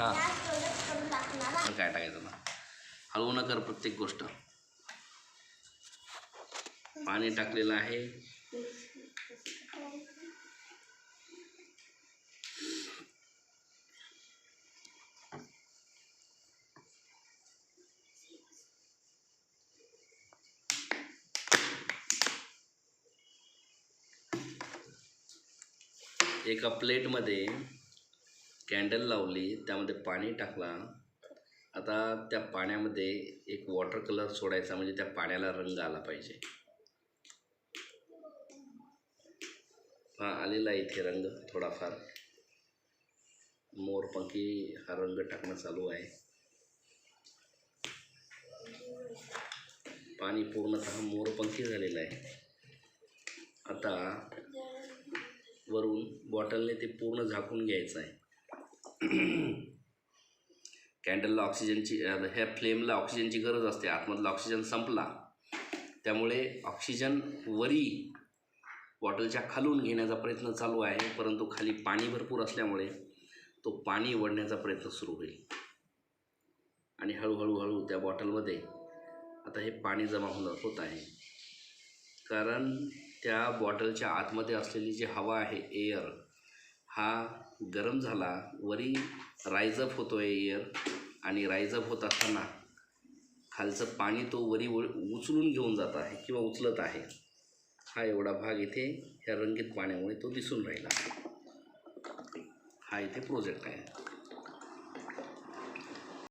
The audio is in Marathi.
हा. काय टाकायचं ना हळू न कर प्रत्येक गोष्ट. पाणी टाकलेलं आहे. एका प्लेटमध्ये कॅन्डल लावली त्यामध्ये पाणी टाकला. आता त्या पाण्यामध्ये एक वॉटर कलर सोडायचा म्हणजे त्या पाण्याला रंग आला पाहिजे. हा आलेला आहे इथे रंग थोडाफार. मोरपंखी हा रंग टाकणं चालू आहे. पाणी पूर्णतः मोरपंखी झालेलं आहे. आता वरून बॉटलने ते पूर्ण झाकून घ्यायचं आहे. कॅन्डलला ऑक्सिजनची ह्या फ्लेमला ऑक्सिजनची गरज असते. आतमधला ऑक्सिजन संपला. त्यामुळे ऑक्सिजन वरी बॉटलच्या खालून घेण्याचा प्रयत्न चालू आहे. परंतु खाली पाणी भरपूर असल्यामुळे तो पाणी ओढण्याचा प्रयत्न सुरू होईल. आणि हळूहळूहळू त्या बॉटलमध्ये आता हे पाणी जमा होणं होत आहे. कारण त्या बॉटलच्या आतमध्ये असलेली जी हवा आहे एअर हा गरम झाला वरी रायजअप होतो आहे एअर आणि रायजअप होत असताना खालचं पाणी तो वरी उचलून घेऊन जात आहे किंवा उचलत आहे. हा एवढा भाग इथे ह्या रंगीत पाण्यामुळे तो दिसून राहिला. हा इथे प्रोजेक्ट आहे.